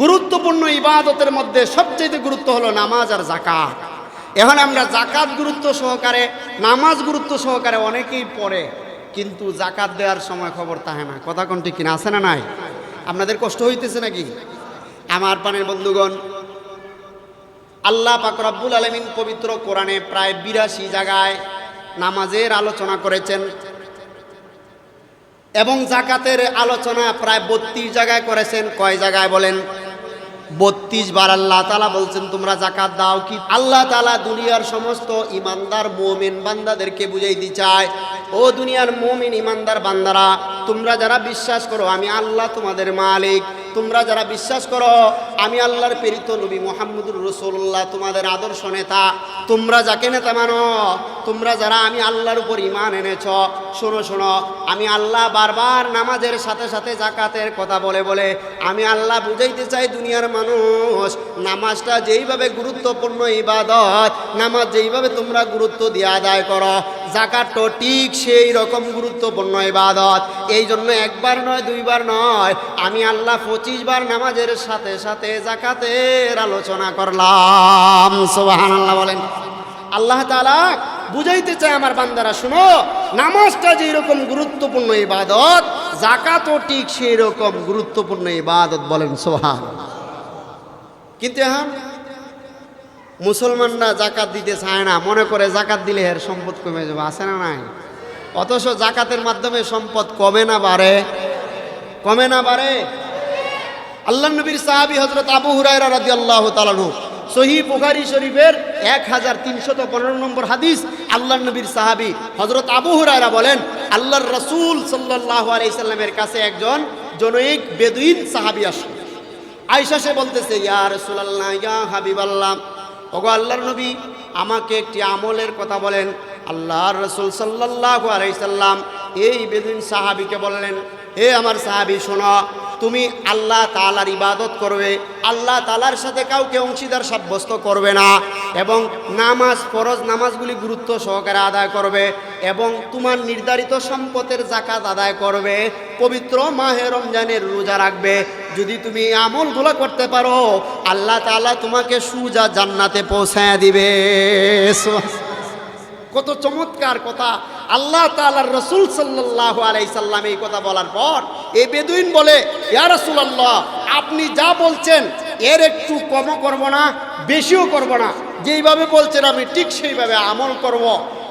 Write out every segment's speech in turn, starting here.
গুরুত্বপূর্ণ ইবাদতের মধ্যে সবচেয়ে গুরুত্ব হলো নামাজ আর জাকাত এখন আমরা জাকাত গুরুত্ব সহকারে, নামাজ গুরুত্ব সহকারে অনেকেই পড়ে, কিন্তু জাকাত দেওয়ার সময় খবর তাহে না। কথা কোনটি কিনা, আছে না নাই? আপনাদের কষ্ট হইতেছে নাকি? আমার পানের বন্ধুগণ, আল্লাহ পাক রব্বুল আলমিন পবিত্র কোরআনে প্রায় বিরাশি জায়গায় নামাজের আলোচনা করেছেন। এবং জাকাতের আলোচনা প্রায় বত্রিশ জায়গায় করেছেন। কয় জায়গায় বলেন? বত্রিশ বার আল্লাহ তালা বলছেন, তোমরা জাকাত দাও কি? আল্লাহ তালা দুনিয়ার সমস্ত ইমানদার মোমেন বান্দাদেরকে বুঝাই দিতে চায়, ও দুনিয়ার মোমিন ইমানদার বান্দারা, তোমরা যারা বিশ্বাস করো, আমি আল্লাহ তোমাদের মালিক। তোমরা যারা বিশ্বাস করো, আমি আল্লাহর প্রেরিত নবী মোহাম্মদুর রসুল্লাহ তোমাদের আদর্শ নেতা, তোমরা যাকে নেতা মানো, তোমরা যারা আমি আল্লাহর উপর ইমান এনেছ, শোনো শোনো, আমি আল্লাহ বারবার নামাজের সাথে সাথে জাকাতের কথা বলে বলে, আমি আল্লাহ বুঝাইতে চাই দুনিয়ার মানুষ, নামাজটা যেইভাবে গুরুত্বপূর্ণ ইবাদত, নামাজ যেইভাবে তোমরা গুরুত্ব দিয়ে আদায় করো জাকাতও ঠিক সেই রকম গুরুত্বপূর্ণ ইবাদত। এই জন্য একবার নয়, দুইবার নয়, আমি আল্লাহ পঁচিশ বার নামাজের সাথে সাথে জাকাতের আলোচনা করলাম। সোবাহান আল্লাহ বলেন। আল্লাহ তালা বুঝাইতে চায় আমার বান্দারা, শুনো, নামাজটা যেই রকম গুরুত্বপূর্ণ ইবাদত জাকাতও ঠিক সেই রকম গুরুত্বপূর্ণ ইবাদত বলেন সোহান কিন্তু এখন মুসলমানরা জাকাত দিতে চায় না, মনে করে জাকাত দিলে এর সম্পদ কমে যাবে, আছে না নাই? অথচ জাকাতের মাধ্যমে সম্পদ কমে না বাড়ে। কমে না বাড়ে। আল্লাহ নবীর সাহাবি হজরত আবু হুরায়রা রাদি আল্লাহ তালানু সহি বুখারি শরীফের এক হাজার তিনশত পনেরো নম্বর হাদিস আল্লাহ নবীর সাহাবি হজরত আবু হুরায়রা বলেন, আল্লাহর রসুল সাল্লাহ আলাইসাল্লামের কাছে একজন জনৈক বেদুইন সাহাবি আসল। আয়সা সে বলতেছে, ইয়া রসুলাল্লাহ, ইয়া হাবিব আল্লাহ ওগো আল্লাহর নবী, আমাকে একটি আমলের কথা বলেন। আল্লাহর রসুল সাল্লাহ আলাইসাল্লাম এই বেদিন সাহাবিকে বললেন, হে আমার সাহাবি, শোনো তুমি আল্লাহ তালার ইবাদত করবে, আল্লাহ তালার সাথে কাউকে অংশীদার সাব্যস্ত করবে না এবং নামাজ ফরজ নামাজগুলি গুরুত্ব সহকারে আদায় করবে এবং তোমার নির্ধারিত সম্পদের জাকাত আদায় করবে, পবিত্র মাহে রমজানের রোজা রাখবে। যদি তুমি আমলগুলো করতে পারো, আল্লাহ তাআলা তোমাকে সুজা জান্নাতে পৌঁছায় দিবে। কত চমৎকার কথা। আল্লাহ তাআলার রসুল সাল্লাহ আলাই সাল্লাম এই কথা বলার পর এই বেদুইন বলে, ইয়া রাসূলুল্লাহ, আপনি যা বলছেন, এর একটু কমও করব না, বেশিও করব না। যেইভাবে বলছেন আমি ঠিক সেইভাবে আমল করব।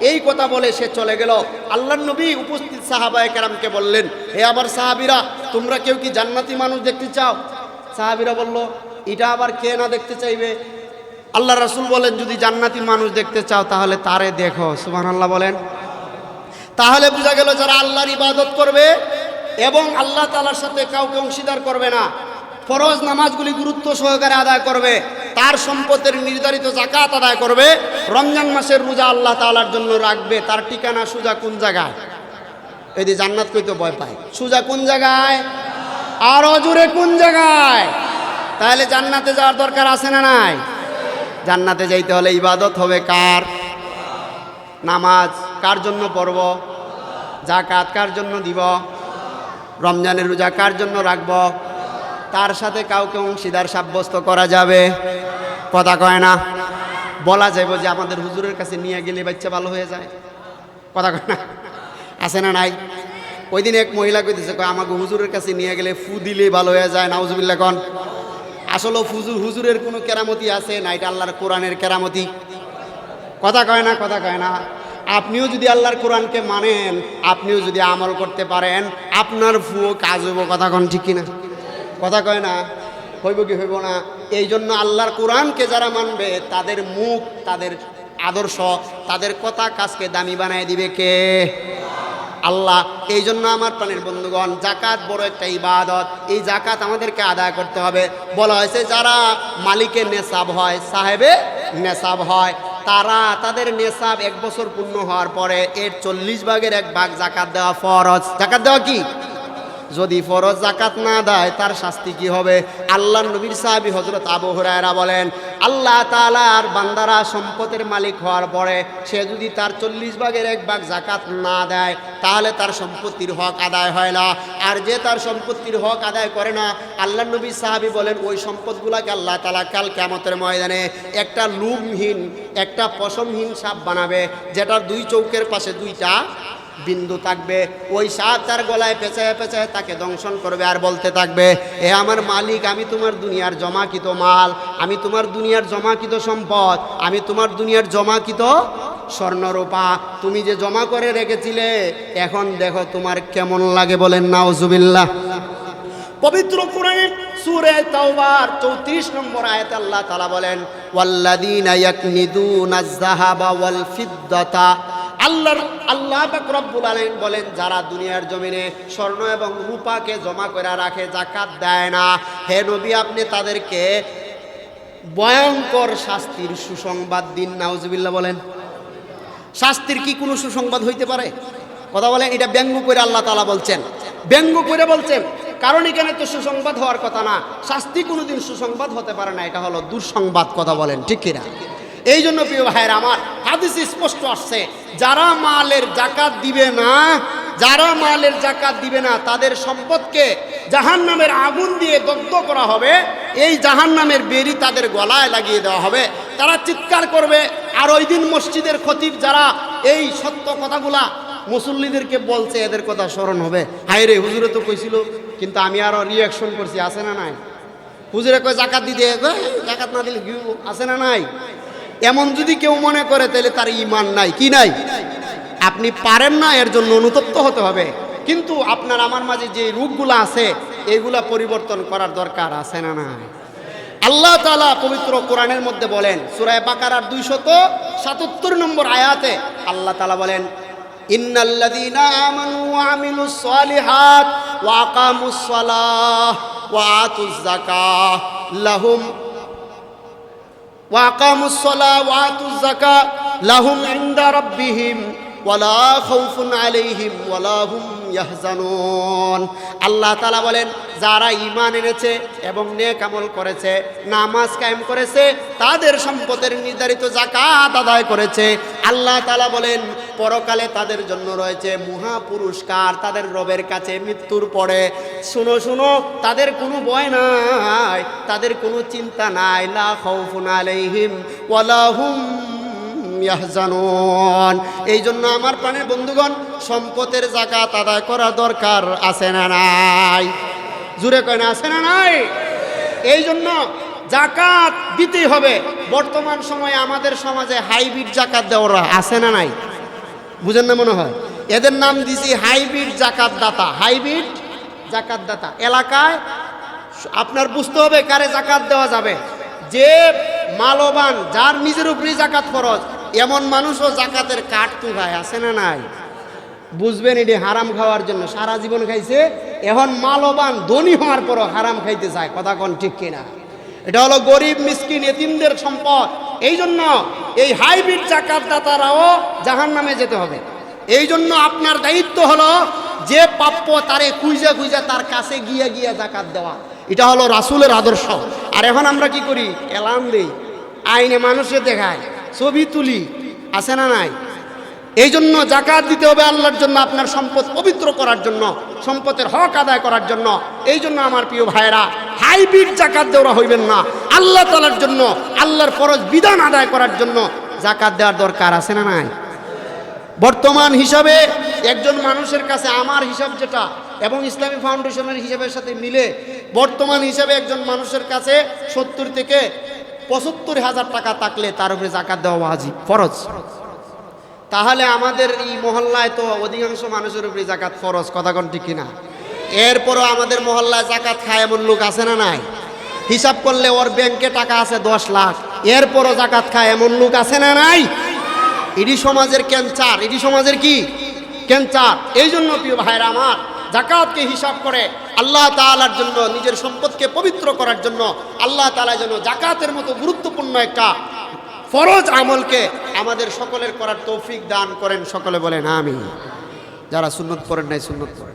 এই কথা বলে সে চলে গেল। আল্লাহ নবী উপস্থিত সাহাবায়ে কেরামকে বললেন, হে আমার সাহাবিরা, তোমরা কেউ কি জান্নাতি মানুষ দেখতে চাও? সাহাবিরা বলল, এটা আবার কে না দেখতে চাইবে? আল্লাহ রাসুল বলেন, যদি জান্নাতি মানুষ দেখতে চাও, তাহলে তারে দেখো। সুমান আল্লাহ বলেন। তাহলে বোঝা গেল যারা আল্লাহর ইবাদত করবে এবং আল্লাহ তালার সাথে কাউকে অংশীদার করবে না। ফরজ নামাজগুলি গুরুত্ব সহকারে আদায় করবে, তার সম্পদের নির্ধারিত জাকাত আদায় করবে, রমজান মাসের রোজা আল্লাহ তালার জন্য রাখবে, তার ঠিকানা সুজা কোন জায়গায়? যে জান্নাত কইতে ভয় পায়। সুজা কোন জায়গায়? আর অজুরে কোন জায়গায়? তাহলে জান্নাতে যাওয়ার দরকার আছে না নাই? জান্নাতে যাইতে হলে ইবাদত হবে কার? নামাজ কার জন্য পড়ব? জাকাত কার জন্য দিব? রমজানের রোজা কার জন্য রাখব? তার সাথে কাউকে অংশীদার সাব্যস্ত করা যাবে? কথা কয় না। বলা যাইব যে আমাদের হুজুরের কাছে নিয়ে গেলে বাচ্চা ভালো হয়ে যায়। কথা কয় না। আছে না নাই? ওই দিন এক মহিলা কইতেছে, কয়, আমাকে হুজুরের কাছে নিয়ে গেলে ফু দিলেই ভালো হয়ে যায় নাউজুবিল্লা কন। আসলে হুজুর হুজুরের কোনো কেরামতি আছে না? এটা আল্লাহর কোরআনের কেরামতি। কথা কয় না, কথা কয় না। আপনিও যদি আল্লাহর কোরআনকে মানেন, আপনিও যদি আমল করতে পারেন, আপনার ফুও কাজ হইব, কথা কন ঠিক কিনা? কথা কয় না? হইব কি হইব না? এই জন্য আল্লাহর কোরআনকে যারা মানবে, তাদের মুখ, তাদের আদর্শ, তাদের কথা কাজকে দামি বানায় দিবে কে? আল্লাহ। এই জন্য আমার প্রাণের বন্ধুগণ জাকাত বড় একটা ইবাদত, এই জাকাত আমাদেরকে আদায় করতে হবে। বলা হয়েছে, যারা মালিকের নেশাব হয় সাহেবে নেশাব হয় তারা তাদের নেশাব এক বছর পূর্ণ হওয়ার পরে এর চল্লিশ ভাগের এক ভাগ জাকাত দেওয়া ফরজ। জাকাত দেওয়া কি? যদি ফরজ জাকাত না দেয়, তার শাস্তি কি হবে? আল্লাহ নবীর সাহাবি হজরত আবু হুরায়রা বলেন, আল্লাহ তালার বান্দারা সম্পদের মালিক হওয়ার পরে সে যদি তার চল্লিশ ভাগের এক ভাগ জাকাত না দেয়, তাহলে তার সম্পত্তির হক আদায় হয় না। আর যে তার সম্পত্তির হক আদায় করে না আল্লাহ নবী সাহাবি বলেন, ওই সম্পদগুলাকে আল্লাহ তালা কাল কেমতের ময়দানে একটা লুমহীন, একটা পশমহীন সাপ বানাবে, যেটার দুই চৌকের পাশে দুইটা বিন্দু থাকবে। ওই সাপ তার গলায় পেঁচায় পেঁচায় তাকে দংশন করবে আর বলতে থাকবে, এ আমার মালিক, আমি তোমার দুনিয়ার জমাকৃত মাল, আমি তোমার দুনিয়ার জমাকৃত সম্পদ, আমি তোমার দুনিয়ার জমাকৃত স্বর্ণরূপা। তুমি যে জমা করে রেখেছিলে, এখন দেখো তোমার কেমন লাগে বলেন নাওজুবিল্লাহ পবিত্র কোরআনের সূরা তাওবার 34 নম্বর আয়াতে আল্লাহ তাআলা বলেন, ওয়াল্লাযীনা ইয়াকনিদুনা আয-যাহাবা ওয়াল ফিদ্দাতা আল্লাহর, আল্লাহ রব্বুল আলামিন বলেন, যারা দুনিয়ার জমিনে স্বর্ণ এবং রূপাকে জমা করে রাখে জাকাত দেয় না। হে নবী, আপনি তাদেরকে ভয়ঙ্কর শাস্তির সুসংবাদ দিন, নাউজুবিল্লাহ বলেন। শাস্তির কি কোনো সুসংবাদ হইতে পারে? কথা বলে, এটা ব্যঙ্গ করে আল্লাহ তালা বলছেন। ব্যঙ্গ করে বলছেন, কারণ এখানে তো সুসংবাদ হওয়ার কথা না। শাস্তি কোনোদিন সুসংবাদ হতে পারে না, এটা হলো দুঃসংবাদ, কথা বলেন, ঠিক কিনা? এই জন্য প্রিয় ভাইয়ের, আমার হাদিস স্পষ্ট আসছে, যারা মালের জাকাত দিবে না, যারা মালের জাকাত দিবে না, তাদের সম্পদকে জাহান নামের আগুন দিয়ে দগ্ধ করা হবে, এই জাহান নামের বেরি তাদের গলায় লাগিয়ে দেওয়া হবে। তারা চিৎকার করবে, আর ওই দিন মসজিদের খতিব যারা এই সত্য কথাগুলা মুসল্লিদেরকে বলছে, এদের কথা স্মরণ হবে। হাই রে হুজুরে তো কইছিল, কিন্তু আমি আরও রিয়াকশন করছি, আছে না নাই? হুজুরে কয়, জাকাত দিতে জাকাত না দিলে আছে না নাই? এমন যদি কেউ মনে করে, তাহলে তার ইমান নাই। কি নাই? আপনি পারেন না, এর জন্য অনুতপ্ত হতে হবে। কিন্তু আপনার, আমার মাঝে যে রূপগুলো আছে, এগুলা পরিবর্তন করার দরকার আছে না না আল্লাহ তালা পবিত্র কোরআনের মধ্যে বলেন সুরায় বাকারার দুইশত সাতাত্তর নম্বর আয়াতে আল্লাহ তালা বলেন, ইন্নাল্লাযীনা ওয়া আল্লাহ তালা বলেন, যারা ইমান এনেছে এবং নে কামল করেছে, নামাজ কায়েম করেছে, তাদের সম্পদের নির্ধারিত জাকাত আদায় করেছে। আল্লাহ তালা বলেন পরকালে তাদের জন্য রয়েছে মহা পুরস্কার তাদের রবের কাছে মৃত্যুর পরে। শুনো শুনো, তাদের কোনো ভয় নাই, তাদের কোনো চিন্তা নাই। লা খাউফুন আলাইহিম ওয়ালা হুম ইয়াহজানুন। এই জন্য আমার প্রাণের বন্ধুগণ, সম্পদের জাকাত আদায় করা দরকার, আছে না নাই? জুড়ে কয় না, আছে না নাই? এই জন্য জাকাত দিতেই হবে। বর্তমান সময়ে আমাদের সমাজে হাইব্রিড জাকাত দেওয়ারা আছে না নাই? বুঝেন না মনে হয়? এদের নাম দিছি হাইব্রিড জাকাত দাতা হাইব্রিড জাকাত দাতা এলাকায় আপনার বুঝতে হবে কারে জাকাত দেওয়া যাবে। যে মালবান, যার নিজের উপরেই জাকাত ফরজ, এমন মানুষও জাকাতের কাঠ তুঘায় আছে না নাই? বুঝবেন এটি হারাম খাওয়ার জন্য। সারা জীবন খাইছে, এখন মালবান ধনী হওয়ার পরও হারাম খাইতে চায়। কথা কোন ঠিক কিনা? এটা হলো গরিব, মিসকিন, এতিমদের সম্পদ। এই জন্য এই হাইব্রিড জাকাত দাতারাও জাহান নামে যেতে হবে। এই জন্য আপনার দায়িত্ব হলো যে প্রাপ্য তারে খুঁজে খুঁজে তার কাছে গিয়ে গিয়ে জাকাত দেওয়া। এটা হলো রাসুলের আদর্শ। আর এখন আমরা কি করি? এলাম দেই আইনে মানুষে দেখায়, ছবি তুলি, আছে না নাই? এই জন্য জাকাত দিতে হবে আল্লাহর জন্য আপনার সম্পদ পবিত্র করার জন্য, সম্পদের হক আদায় করার জন্য। এই জন্য আমার প্রিয় ভাইয়েরা, হাইব্রিড জাকাত দেওয়া হইবেন না। আল্লাহ তালার জন্য, আল্লাহর ফরজ বিধান আদায় করার জন্য জাকাত দেওয়ার দরকার আছে না নাই? বর্তমান হিসাবে একজন মানুষের কাছে আমার হিসাব যেটা এবং ইসলামী ফাউন্ডেশনের হিসাবের সাথে মিলে, বর্তমান হিসাবে একজন মানুষের কাছে সত্তর থেকে পঁচাত্তর হাজার টাকা থাকলে তার উপরে জাকাত দেওয়া ওয়াজিব, ফরজ। তাহলে আমাদের এই মহল্লায় তো অধিকাংশ মানুষের উপরে জাকাত ফরজ, কথা ঠিক কিনা? এরপরও আমাদের মহল্লায় জাকাত খায় এমন লোক আছে না নাই? হিসাব করলে ওর ব্যাংকে টাকা আছে দশ লাখ। এরপরও জাকাত খায় এমন লোক আছে না নাই? ইডি সমাজের ক্যান্সার। ইডি সমাজের কি? ক্যান্সার। এই জন্য প্রিয় ভাইরা আমার, জাকাতকে হিসাব করে আল্লাহ তাআলার জন্য, নিজের সম্পদকে পবিত্র করার জন্য আল্লাহ তাআলা যেন জাকাতের মতো গুরুত্বপূর্ণ একটা ফরজ আমলকে আমাদের সকলের করার তৌফিক দান করেন। সকলে বলেন আমি যারা সুন্নত করেন নাই, সুন্নত করেন